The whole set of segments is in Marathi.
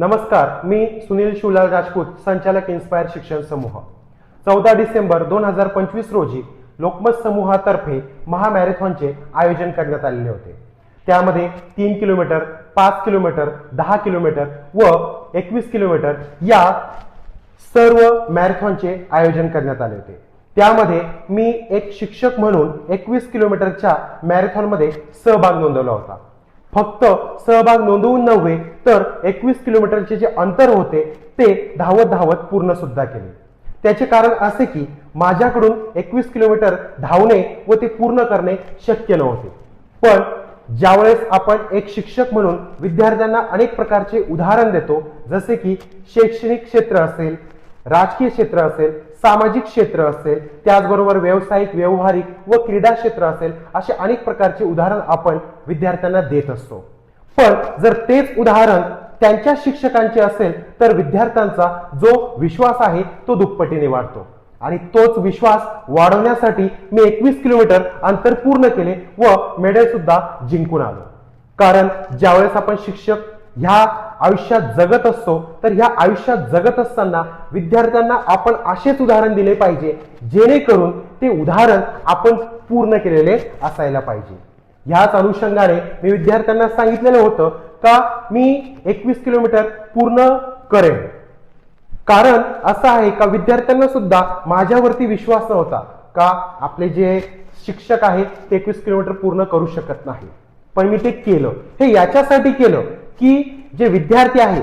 नमस्कार मी सुनील शिवलाल राजपूत संचालक इन्स्पायर शिक्षण समूह. चौदा डिसेंबर दोन हजार पंचवीस रोजी लोकमत समूहातर्फे महामॅरेथॉनचे आयोजन करण्यात आलेले होते. त्यामध्ये तीन किलोमीटर पाच किलोमीटर दहा किलोमीटर व एकवीस किलोमीटर या सर्व मॅरेथॉनचे आयोजन करण्यात आले होते. त्यामध्ये मी एक शिक्षक म्हणून एकवीस किलोमीटरच्या मॅरेथॉनमध्ये सहभाग नोंदवला होता. फक्त सहभाग नोंदवून नव्हे तर एकवीस किलोमीटरचे जे अंतर होते ते धावत धावत पूर्ण सुद्धा केले. त्याचे कारण असे की माझ्याकडून एकवीस किलोमीटर धावणे व ते पूर्ण करणे शक्य नव्हते. पण ज्यावेळेस आपण एक शिक्षक म्हणून विद्यार्थ्यांना अनेक प्रकारचे उदाहरण देतो जसे की शैक्षणिक क्षेत्र असेल राजकीय क्षेत्र असेल सामाजिक क्षेत्र असेल त्याचबरोबर व्यावसायिक व्यवहारिक व क्रीडा क्षेत्र असेल असे अनेक प्रकारचे उदाहरण आपण विद्यार्थ्यांना देत असतो. पण जर तेच उदाहरण त्यांच्या शिक्षकांचे असेल तर विद्यार्थ्यांचा जो विश्वास आहे तो दुप्पटीने वाढतो. आणि तोच विश्वास वाढवण्यासाठी मी एकवीस किलोमीटर अंतर पूर्ण केले व मेडल सुद्धा जिंकून आलो. कारण ज्यावेळेस आपण शिक्षक ह्या आयुष्यात जगत असतो तर ह्या आयुष्यात जगत असताना विद्यार्थ्यांना आपण असेच उदाहरण दिले पाहिजे जेणेकरून ते उदाहरण आपण पूर्ण केलेले असायला पाहिजे. ह्याच अनुषंगाने मी विद्यार्थ्यांना सांगितलेलं होतं का मी एकवीस किलोमीटर पूर्ण करेन. कारण असं आहे का विद्यार्थ्यांना सुद्धा माझ्यावरती विश्वास नव्हता का आपले जे शिक्षक आहेत ते एकवीस किलोमीटर पूर्ण करू शकत नाही. पण मी ते केलं. हे याच्यासाठी केलं की जे विद्यार्थी आहेत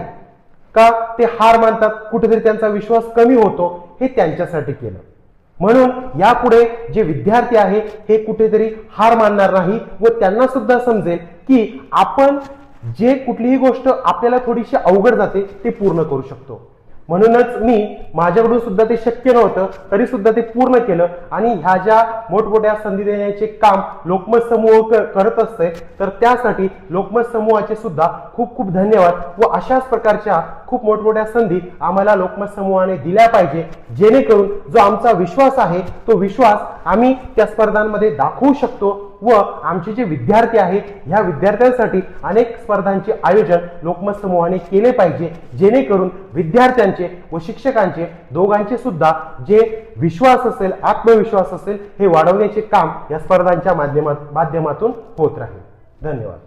का ते हार मानतात कुठेतरी त्यांचा विश्वास कमी होतो हे त्यांच्यासाठी केलं. म्हणून यापुढे जे विद्यार्थी आहे हे कुठेतरी हार मानणार नाही व त्यांना सुद्धा समजेल की आपण जे कुठलीही गोष्ट आपल्याला थोडीशी अवघड जाते ते पूर्ण करू शकतो. म्हणूनच मी माझ्याकडून सुद्धा ते शक्य नव्हतं तरी सुद्धा ते पूर्ण केलं. आणि ह्या ज्या मोठमोठ्या संधी देण्याचे काम लोकमत समूह करत असते तर त्यासाठी लोकमत समूहाचे सुद्धा खूप खूप धन्यवाद व अशाच प्रकारच्या खूप मोठमोठ्या संधी आम्हाला लोकमत समूहाने दिल्या पाहिजे जेणेकरून जो आमचा विश्वास आहे तो विश्वास आम्ही त्या स्पर्धांमध्ये दाखवू शकतो व आमचे जे विद्यार्थी आहे ह्या विद्यार्थ्यांसाठी अनेक स्पर्धांचे आयोजन लोकमत समूहाने केले पाहिजे जेणेकरून विद्यार्थ्यांचे व शिक्षकांचे दोघांचे सुद्धा जे विश्वास असेल आत्मविश्वास असेल हे वाढवण्याचे काम या स्पर्धांच्या माध्यमात माध्यमातून होत राहील. धन्यवाद.